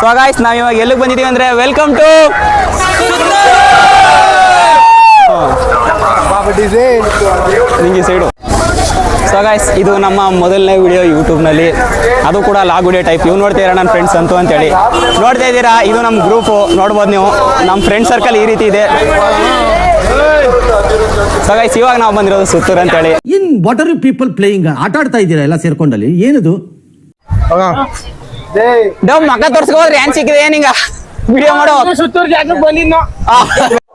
So guys ನಾವ್ ಇವಾಗ ಎಲ್ಲಿಗೆ ಬಂದಿದ್ದೀವಿ ಅಂದ್ರೆ ವೆಲ್ಕಮ್ ಟು ನಿಂಗೆ ಸೈಡು. ಸೊ ಗಾಯ್ಸ್ ಇದು ನಮ್ಮ ಮೊದಲನೇ ವಿಡಿಯೋ ಯೂಟ್ಯೂಬ್ನಲ್ಲಿ ಅದು ಕೂಡ ಲಾಗ್ ವಿಡಿಯೋ ಟೈಪ್ ಇವ್ ನೋಡ್ತಾ ಇರೋ ನನ್ನ ಫ್ರೆಂಡ್ಸ್ ಅಂತು ಅಂತೇಳಿ. ನೋಡ್ತಾ ಇದ್ದೀರಾ? ಇದು ನಮ್ಮ ಗ್ರೂಪು ನೋಡ್ಬೋದು ನೀವು. ನಮ್ಮ ಫ್ರೆಂಡ್ ಸರ್ಕಲ್ ಈ ರೀತಿ ಇದೆ. ಸೊ ಗಾಯ್ಸ್ ಇವಾಗ ನಾವು ಬಂದಿರೋದು ಸುತ್ತೂರು ಅಂತೇಳಿ. In what are you people playing ಆಟ ಆಡ್ತಾ ಇದ್ದೀರಾ ಎಲ್ಲ ಸೇರ್ಕೊಂಡಲ್ಲಿ? ಏನದು? ಡವ್ ಮಗ ತೋರ್ಸ್ಕೋದ್ರಿ ಏನ್ ಸಿಕ್ಕಿದೆ ಏನಿಂಗ ವಿಡಿಯೋ ಮಾಡೋ.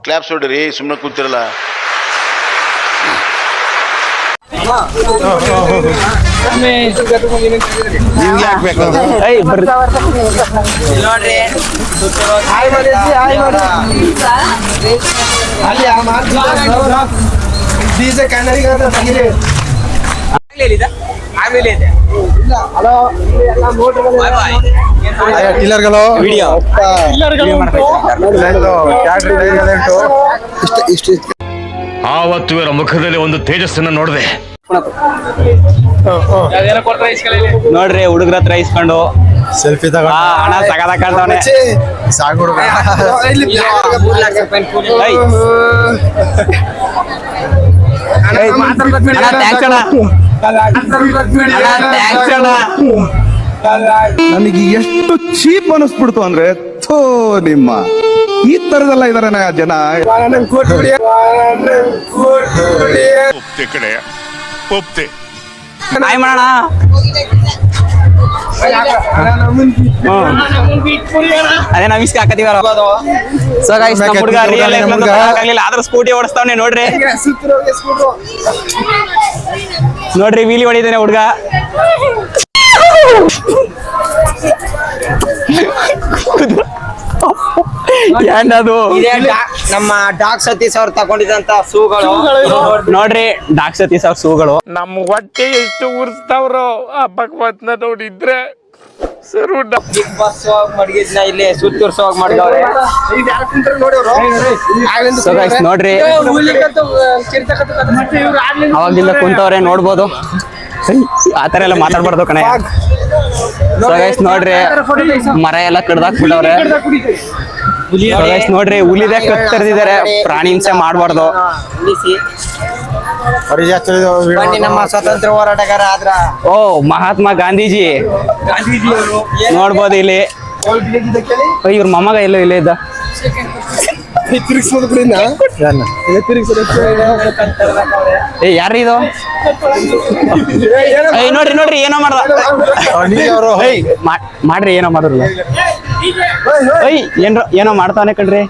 ಕ್ಲಾಪ್ಸ್ ಹೊಡ್ರಿ ಸುಮ್ಮನೆ ಕೂತಿರಲ್ಲ. ಏಯ್ ಇದೆ. ಟಿಲ್ಲರ್ಗಳು ವಿಡಿಯೋ ಆವತ್ತು ಇವರ ಮುಖದಲ್ಲಿ ಒಂದು ತೇಜಸ್ಸನ್ನ ನೋಡಿದೆ. ನೋಡ್ರಿ ಹುಡುಗ್ರ ಹತ್ರ ಇಸ್ಕೊಂಡು. ಸೆಲ್ಫಿ ತಗೊಂಡ್ರೆ ಹಣ ಸಾಕು. ನನಗೆ ಎಷ್ಟು ಚೀಪ್ ಅನಿಸ್ಬಿಡ್ತು ಅಂದ್ರೆ ಥೋ ನಿಮ್ಮ. ಈ ತರದಲ್ಲ ಇದಾರೆ ಜನ. ಕಡೆ ಒಪ್ತೆ ಮಾಡೋಣ ಅದೇ ನಾವ್ ಇಸ್ಕ ಹಾಕತೀವಲ್ಲ ಸೊ ಗೈಸ್ ನಮ್ಮ ಹುಡುಗ ರಿಯಲ್ ಲೈಫ್. ಆಗಲಿಲ್ಲ. ಆದ್ರೂ ಸ್ಕೂಟಿ ಓಡಿಸ್ತಾವನೆ ನೋಡ್ರಿ. ನೋಡ್ರಿ ವೀಲಿ ಹೊಡಿದಾನೆ ಹುಡುಗ. ಏನದು ನಮ್ಮ ಡಾಕ್ ಸತೀಶ್ ಅವ್ರು ತಗೊಂಡಿದಂತ ಸೂಗಳು ನೋಡ್ರಿ ಡಾಕ್ ಸತೀಶ್ ಅವ್ರ ಸೂಗಳು ನಮ್ಮ ಹೊಟ್ಟೆ ಎಷ್ಟು ಉರ್ಸ್ತಾವ್ರೋ ಆ ಭಗವತ್ನ ನೋಡಿದ್ರೆ. ಸರು ಬಿಗ್ ಬಾಸ್ ಮಡಗಿದ್ನ ಇಲ್ಲಿ ಸುತ್ತೂರ್ ಸೋಗ್ ಮಾಡಿದವ್ರೆ. ಸೊ ಗೈಸ್ ನೋಡ್ರಿ. ಅವಾಗಿಂದ ಕುಂತವ್ರೆ ನೋಡ್ಬೋದು. ಆ ತರ ಎಲ್ಲ ಮಾತಾಡ್ಬಾರ್ದು ಕಣೆ. ಸೊ ಗೈಸ್ ನೋಡ್ರಿ ಮರ ಎಲ್ಲ ಕಡ್ದಾಕ್ ಬಿಡವ್ರೆ guys, ನೋಡ್ರಿ ಹುಲಿದೆ ಕತ್ತರಿಸಿದ್ದಾರೆ ಪ್ರಾಣಿ ಹಿಂಸೆ ಮಾಡಬಾರ್ದು. ನಮ್ಮ ಸ್ವತಂತ್ರ ಹೋರಾಟಗಾರ ಆದ್ರ. ಓ ಮಹಾತ್ಮ ಗಾಂಧೀಜಿ. ನೋಡ್ಬೋದು ಇಲ್ಲಿ. ಓ, ಇವ್ರ ಮೊಮ್ಮಗ ಎಲ್ಲೋ ಇಲ್ಲೇ ಇದ್ದ. ಏ ಯಾರ್ರಿ ಇದು? ಏಯ್ ನೋಡ್ರಿ ನೋಡ್ರಿ ಏನೋ ಮಾಡ್ದ. ಏಯ್ ಮಾಡ್ರಿ ಏನೋ ಮಾಡಿರಲ್ಲ ಏಯ್ ಏನ್ರ ಏನೋ ಮಾಡ್ತಾನೆ ಕಣ್ರಿ.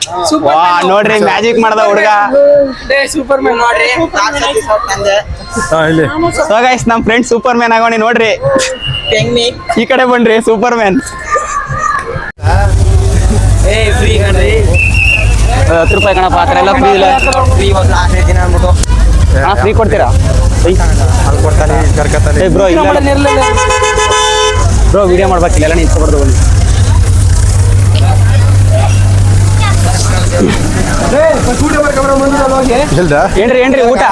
ವಾ ನೋಡ್ರಿ ಮ್ಯಾಜಿಕ್ ಮಾಡ್ದ ಹುಡುಗ. ಸೂಪರ್ ಮ್ಯಾನ್ ನೋಡ್ರಿ. ಸೊ ಗೈಸ್ ನಮ್ ಫ್ರೆಂಡ್ ಸೂಪರ್ ಮ್ಯಾನ್ ಆಗೋಣಿ ನೋಡ್ರಿ. ಟೆಕ್ನಿಕ್ ಈ ಕಡೆ ಬನ್ರಿ ಸೂಪರ್ ಮ್ಯಾನ್ ಏ ಫ್ರೀ ಕಣ್ರಿ. ಹತ್ತು ರೂಪಾಯಿ ಕಣಪ್ಪ ಆ ಥರ ಎಲ್ಲ ಫ್ರೀ ಇಲ್ಲ. ಫ್ರೀ ಒಂದು ನಾಲ್ಕೈದು ದಿನ ಅಂದ್ಬಿಟ್ಟು. ಹಾ ಫ್ರೀ ಕೊಡ್ತೀರಾ? ಕೊಡ್ತಾನೆ ಕರ್ಕತಾನೆ ಏ ಬ್ರೋ ಇಲ್ಲ. ಬ್ರೋ ವಿಡಿಯೋ ಮಾಡ್ಬೇಕಿಲ್ಲ ಎಲ್ಲ ನಿಂತ್ಕೊಬಾರ್ದು ಬನ್ನಿ. ಇಲ್ದ ಏನ್ರಿ ಏನ್ರಿ ಊಟ?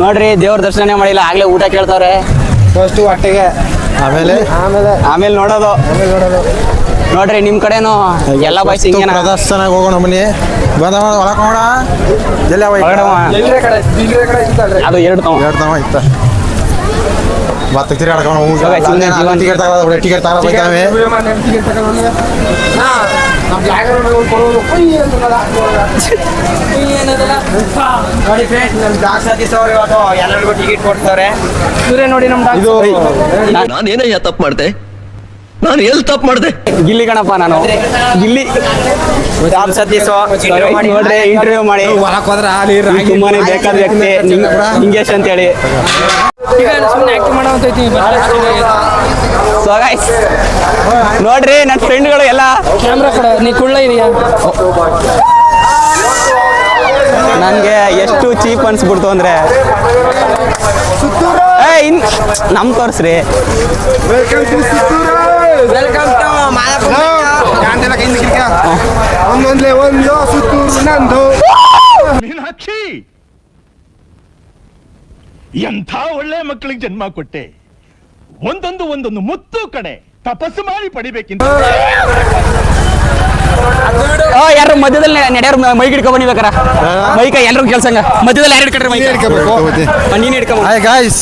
ನೋಡ್ರಿ ದೇವ್ರ ದರ್ಶನ ಮಾಡಿಲ್ಲ ಆಗ್ಲೇ ಊಟ ಕೇಳ್ತಾವ್ರೆ. ಫಸ್ಟ್ ಹೊಟ್ಟೆಗೆ. ಆಮೇಲೆ? ಆಮೇಲೆ ನೋಡೋದು. ನೋಡ್ರಿ ನಿಮ್ ಕಡೆನು ಎಲ್ಲ ಬಾಯ್ಸ್ ಹಿಂಗೇನ? ಪ್ರದರ್ಶನಕ್ಕೆ ಹೋಗೋಣ ಬನ್ನಿ. ಬಂದ ಒಳಕ್ ನೋಡ. ಎಲ್ಲ. ಅದು ಎರಡು ತಾವ ಎರಡು ತಾವ ಇತ್ತ ಮತ್ತೆ ತಿರ್ಗಾಡ್ಕೊಂಡು ಹೋಗಿ. ಟಿಕೆಟ್ ನೋಡಿ ಫ್ರೆಂಡ್ಸ್ ನಮ್ ಡಾಕ್ ಸತೀಶ್ ಅವ್ರು ಇವತ್ತು ಎಲ್ಲರಿಗೂ ಟಿಕೆಟ್ ಕೊಡ್ತಾರೆ. ಇದು ನಾನೇನಯ್ಯ ತಪ್ಪು ಮಾಡ್ದೆ? ನಾನು ಎಲ್ಲಿ ತಪ್ಪು ಮಾಡಿದೆ? ಗಿಲ್ಲಿ ಕಣಪ್ಪ ನಾನು. ಗಿಲ್ಲಿ ಡಾಕ್ ಸತೀಶ್ ನೋಡ್ರಿ ಇಂಟರ್ವ್ಯೂ ಮಾಡಿ. ಹೊಲಕ್ ಹೋದ್ರ ಅಲ್ಲಿ ತುಂಬಾನೇ ಬೇಕಾದ ವ್ಯಕ್ತಿ ಹಿಂಗೇಶ್ ನಿಂಗೇಶ್ ಅಂತ ಹೇಳಿ ಸೊ ಗೈಸ್ ನೋಡ್ರಿ ನನ್ನ ಫ್ರೆಂಡ್ಗಳು ಎಲ್ಲ. ನನ್ಗೆ ಎಷ್ಟು ಚೀಪ್ ಅನ್ಸ್ಬಿಡ್ತು ಅಂದ್ರೆ. ಏ ಇನ್ ನಮ್ ತೋರ್ಸ್ರಿ. ವೆಲ್ಕಮ್ ಟು ಮಾಯಾಪುರ ಒಂದೊಂದ್ಲೆ ಒಂದು ಸುತ್ತು ನಂದು. ಮೀನಾಕ್ಷಿ! ಎಂಥ ಒಳ್ಳೆ ಮಕ್ಕಳಿಗೆ ಜನ್ಮ ಕೊಟ್ಟೆ. ಒಂದೊಂದು ಒಂದೊಂದು ಮುತ್ತು ಕಡೆ ತಪಸ್ಸು ಮಾಡಿ ಪಡಿಬೇಕಿಂತ. ಯಾರು ಮಧ್ಯದಲ್ಲಿ ನಡೆಯೋರು ಮೈಕ್ ಹಿಡ್ಕೊ ಬನ್ನಿ ಬೇಕಾರ ಮೈಕ ಎಲ್ರು ಕೆಲ್ಸಂಗ ಮಧ್ಯದಲ್ಲಿ ಯಾರು ಹಿಡ್ಕೊಂಡ್ರೆ ಮೈಕ್? ನೀನ್ ಹಿಡ್ಕೊಂಡ್ ಹಾಯ್ ಗಾಯ್ಸ್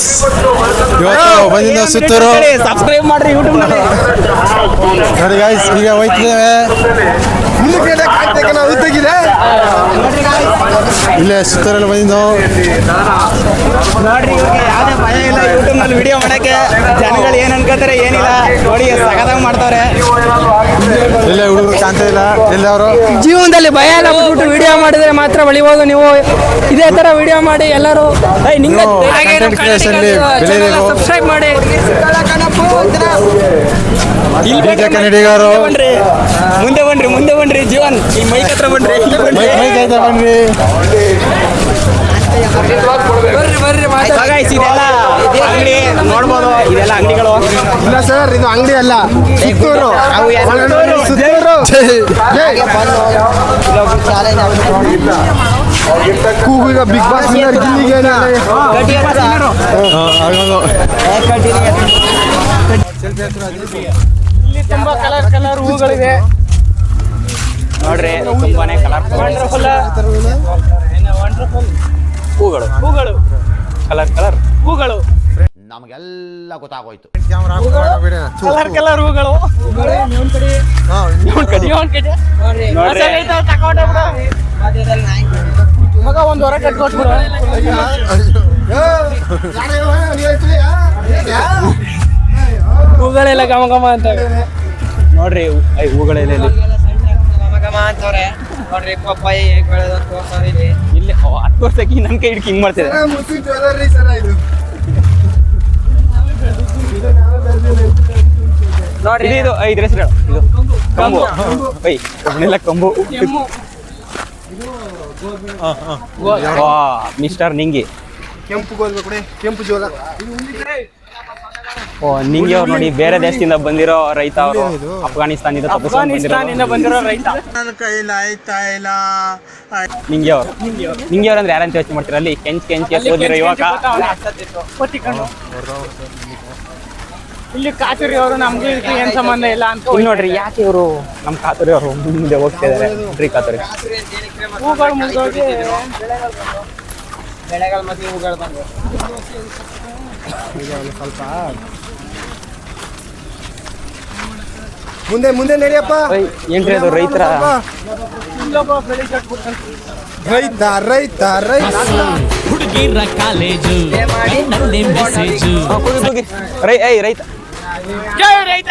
ಇವತ್ತು ಬಂದಿದ್ದು ಸುತ್ತೂರು. ಸಬ್ಸ್ಕ್ರೈಬ್ ಮಾಡ್ರಿ ಯೂಟ್ಯೂಬ್ನಲ್ಲಿ. ನೋಡಿ ಗಾಯ್ಸ್ ಈಗ ಹೋಯ್ತಿದ್ದೇವೆ. ಇಲ್ಲೇ ಸುತ್ತೂರಲ್ಲಿ ಬಂದಿದ್ದು. ನೋಡ್ರಿ ಇವಾಗ ಯಾವುದೇ ಭಯ ಇಲ್ಲ ಯೂಟ್ಯೂಬ್ನಲ್ಲಿ ವಿಡಿಯೋ ಮಾಡಕ್ಕೆ ಜನಗಳು ಏನ್ ಅನ್ಕೋತಾರೆ ಏನಿಲ್ಲ. ನೋಡಿ ಸಗದಾಗ ಮಾಡ್ತಾವ್ರೆ. ಇಲ್ಲ ಹುಡುಗರು ಕಾಣ್ತಾ ಇಲ್ಲ. ಎಲ್ಲರೂ ಅವರು? ಜೀವನದಲ್ಲಿ ಭಯ ಎಲ್ಲ ಬಿಟ್ಬಿಟ್ಟು ವಿಡಿಯೋ ಮಾಡಿದ್ರೆ ಮಾತ್ರ ಬೆಳಿಬೋದು ನೀವು. ಇದೇ ತರ ವಿಡಿಯೋ ಮಾಡಿ ಎಲ್ಲರೂ. ಸಬ್ಸ್ಕ್ರೈಬ್ ಮಾಡಿ. ಕನ್ನಡಿಗರು. ಬನ್ರಿ ಮುಂದೆ ಬನ್ರಿ ಮುಂದೆ ಬನ್ರಿ ಜೀವನ್. ಈ ಮೈಕ್ ಹತ್ರ ಬನ್ರಿ. ಮೈಕ್ ಹತ್ರ ಬನ್ರಿ ಇದೆಲ್ಲ. ಅಂಗಡಿ. ನೋಡ್ಬೋದು ಇದೆಲ್ಲ ಅಂಗಡಿಗಳು. ಇಲ್ಲ ಸರ್ ಇದು ಅಂಗಡಿ ಅಲ್ಲ. ಸುತ್ತೂರು. ಬಿಗ್ ಬಾಸ್ ಗಿಲ್ಲಿಗೆ ಗಟ್ಟಿ ಹತ್ರ. ಇಲ್ಲಿ ತುಂಬಾ ಕಲರ್ ಕಲರ್ ಹೂಗಳಿವೆ ನೋಡ್ರಿ ತುಂಬಾನೇ ಕಲರ್ ಹೂಗಳು. ಹೂಗಳು. ಕಲರ್ ಕಲರ್ ಹೂಗಳು. ನಮಗೆಲ್ಲ ಗೊತ್ತಾಗೋಯ್ತು. ಕಲರ್ ಕಲರ್ ಹೂಗಳು. ಮಗ ಒಂದು ಹೊರ ಕಟ್ಕೊಟ್ಬಿಡು ಹೂಗಳೆಲ್ಲ ಗಮ ಗಮ ಅಂತ. ನೋಡ್ರಿ ಐ ಹೂಗಳೆಲ್ಲ ಇಲ್ಲಿ ನೋಡ್ರಿ ಪಪ್ಪಾಯಿ ಇಲ್ಲಿ ಹತ್ತು ವರ್ಷಕ್ಕೆ ನನ್ನ ಕೈ ಹಿಡ್ಕಿ ಹಿಂಗ್ ಮಾಡ್ತಿದೆ. ನೋಡ್ರಿ. ಇದು ಐದು ಹೆಸರು ಹೇಳು. ಇದು ಕಂಬು. ಐ ಅವನ್ನೆಲ್ಲ ಕಂಬು. ಮಿಸ್ಟರ್ ನಿಂಗಿ. ಕೆಂಪು ಗೋಲ್ಬೇಕು ಕೊಡಿ ಕೆಂಪು ಜೋಲ ಓ ನಿಂಗೆ ಅವ್ರು ನೋಡಿ ಬೇರೆ ದೇಶದಿಂದ ಬಂದಿರೋ ರೈತ ಅವರು. ಅಫ್ಘಾನಿಸ್ತಾನದಿಂದ ಅಫ್ಘಾನಿಸ್ತಾನಿಂದ ಬಂದಿರೋ ರೈತ. ನನ್ನ ಕೈಲಿ ಆಯ್ತಾ ಇಲ್ಲ. ನಿಂಗೆ ಅವ್ರು. ನಿಂಗೆ ಅವ್ರು ಅಂದ್ರೆ ಯಾರಂತ ಯೋಚನೆ ಮಾಡ್ತೀರಾ? ಅಲ್ಲಿ ಕೆಂಚ್ ಕೆಂಚ್ ಓದಿರೋ ಯುವಕ. ಇಲ್ಲಿ ಕಾತುರಿ ಅವರು ನಮ್ಗೆ ಇದಕ್ಕೆ ಏನ್ ಸಂಬಂಧ ಇಲ್ಲ ಅಂತ ಇಲ್ಲಿ ನೋಡ್ರಿ ಯಾಕೆ ಇವರು ನಮ್ಮ ಕಾತುರಿ ಅವರು ಮುಂದೆ ಹೋಗ್ತಾ ಇದಾರೆ ನೋಡ್ರಿ ಕಾತುರಿ. ಹೂಗಳು ಮುಗಿದೋಗಿ ಬೆಳೆಗಳ ಹೂಗಳು ಬಂದು ಮುಂದೆ ಮುಂದೆ ನಡಿಯಪ್ಪ. ಏನ್ರಿ ಅದು ರೈತರ? ರೈತ ರೈತ ರೈತ. ಹುಡುಗಿರ ಕಾಲೇಜು ಮೆಸೇಜು ರೈ ಏಯ್ ರೈತ. ಜೈ ರೈತ.